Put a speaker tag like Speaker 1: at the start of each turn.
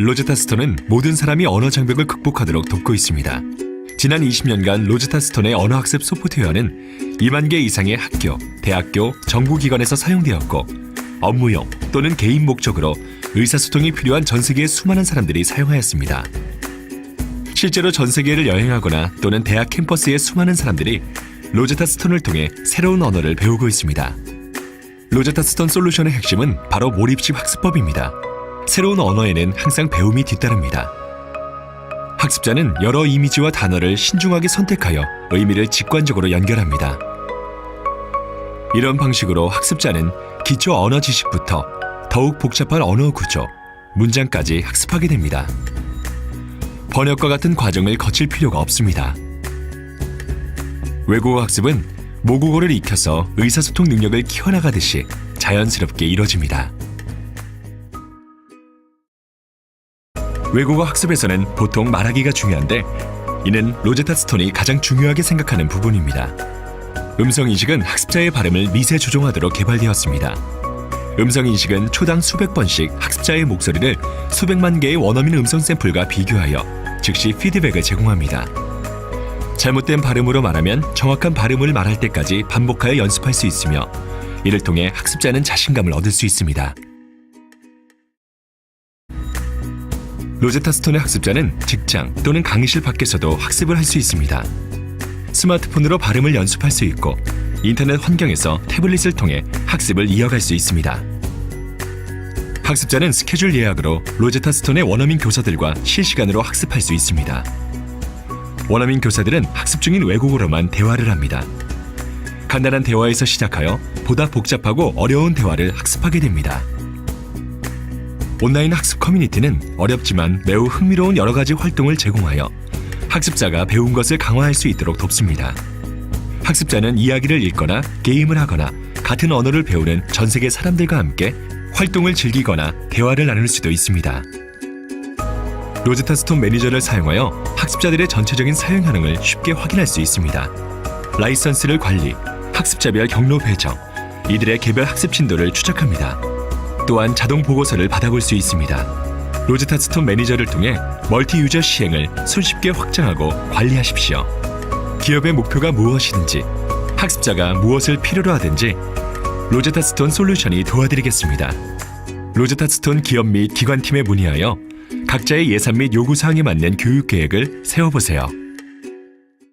Speaker 1: 로제타 스톤은 모든 사람이 언어 장벽을 극복하도록 돕고 있습니다. 지난 20년간 로제타 스톤의 언어 학습 소프트웨어는 2만 개 이상의 학교, 대학교, 정부기관에서 사용되었고 업무용 또는 개인 목적으로 의사소통이 필요한 전 세계의 수많은 사람들이 사용하였습니다. 실제로 전 세계를 여행하거나 또는 대학 캠퍼스의 수많은 사람들이 로제타 스톤을 통해 새로운 언어를 배우고 있습니다. 로제타 스톤 솔루션의 핵심은 바로 몰입식 학습법입니다. 새로운 언어에는 항상 배움이 뒤따릅니다. 학습자는 여러 이미지와 단어를 신중하게 선택하여 의미를 직관적으로 연결합니다. 이런 방식으로 학습자는 기초 언어 지식부터 더욱 복잡한 언어 구조, 문장까지 학습하게 됩니다. 번역과 같은 과정을 거칠 필요가 없습니다. 외국어 학습은 모국어를 익혀서 의사소통 능력을 키워나가듯이 자연스럽게 이뤄집니다. 외국어 학습에서는 보통 말하기가 중요한데 이는 로제타 스톤이 가장 중요하게 생각하는 부분입니다. 음성 인식은 학습자의 발음을 미세 조종하도록 개발되었습니다. 음성 인식은 초당 수백 번씩 학습자의 목소리를 수백만 개의 원어민 음성 샘플과 비교하여 즉시 피드백을 제공합니다. 잘못된 발음으로 말하면 정확한 발음을 말할 때까지 반복하여 연습할 수 있으며 이를 통해 학습자는 자신감을 얻을 수 있습니다. 로제타 스톤의 학습자는 직장 또는 강의실 밖에서도 학습을 할 수 있습니다. 스마트폰으로 발음을 연습할 수 있고 인터넷 환경에서 태블릿을 통해 학습을 이어갈 수 있습니다. 학습자는 스케줄 예약으로 로제타 스톤의 원어민 교사들과 실시간으로 학습할 수 있습니다. 원어민 교사들은 학습 중인 외국어로만 대화를 합니다. 간단한 대화에서 시작하여 보다 복잡하고 어려운 대화를 학습하게 됩니다. 온라인 학습 커뮤니티는 어렵지만 매우 흥미로운 여러 가지 활동을 제공하여 학습자가 배운 것을 강화할 수 있도록 돕습니다. 학습자는 이야기를 읽거나 게임을 하거나 같은 언어를 배우는 전 세계 사람들과 함께 활동을 즐기거나 대화를 나눌 수도 있습니다. 로제타 스톤 매니저를 사용하여 학습자들의 전체적인 사용 현황을 쉽게 확인할 수 있습니다. 라이선스를 관리, 학습자별 경로 배정, 이들의 개별 학습 진도를 추적합니다. 또한 자동 보고서를 받아볼 수 있습니다. 로제타 스톤 매니저를 통해 멀티 유저 시행을 손쉽게 확장하고 관리하십시오. 기업의 목표가 무엇이든지 학습자가 무엇을 필요로 하든지 로제타 스톤 솔루션이 도와드리겠습니다. 로제타 스톤 기업 및 기관팀에 문의하여 각자의 예산 및 요구 사항에 맞는 교육 계획을 세워보세요.